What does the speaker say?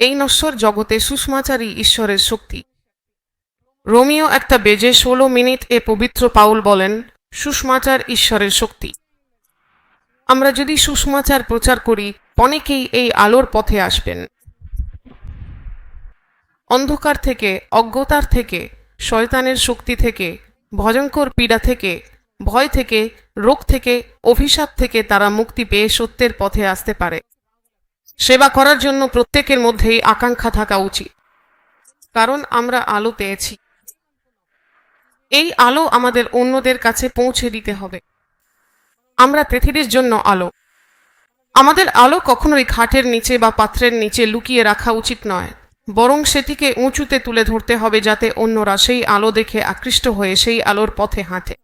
এই নশ্বর জগতে সুষমাচারী ঈশ্বরের শক্তি। রোমিও একটা বেজে ষোলো মিনিট এ পবিত্র পাউল বলেন, সুষমাচার ঈশ্বরের শক্তি। আমরা যদি সুষমাচার প্রচার করি, অনেকেই এই আলোর পথে আসবেন। অন্ধকার থেকে, অজ্ঞতার থেকে, শয়তানের শক্তি থেকে, ভয়ঙ্কর পীড়া থেকে, ভয় থেকে, রোগ থেকে, অভিশাপ থেকে তারা মুক্তি পেয়ে সত্যের পথে আসতে পারে। সেবা করার জন্য প্রত্যেকের মধ্যেই আকাঙ্ক্ষা থাকা উচিত। কারণ আমরা আলো পেয়েছি। এই আলো আমাদের অন্যদের কাছে পৌঁছে দিতে হবে। আমরা পৃথিবীর জন্য আলো। আমাদের আলো কখনোই খাটের নিচে বা পাত্রের নিচে লুকিয়ে রাখা উচিত নয়। বরং সেটিকে উঁচুতে তুলে ধরতে হবে যাতে অন্যরা সেই আলো দেখে আকৃষ্ট হয়ে সেই আলোর পথে হাঁটে।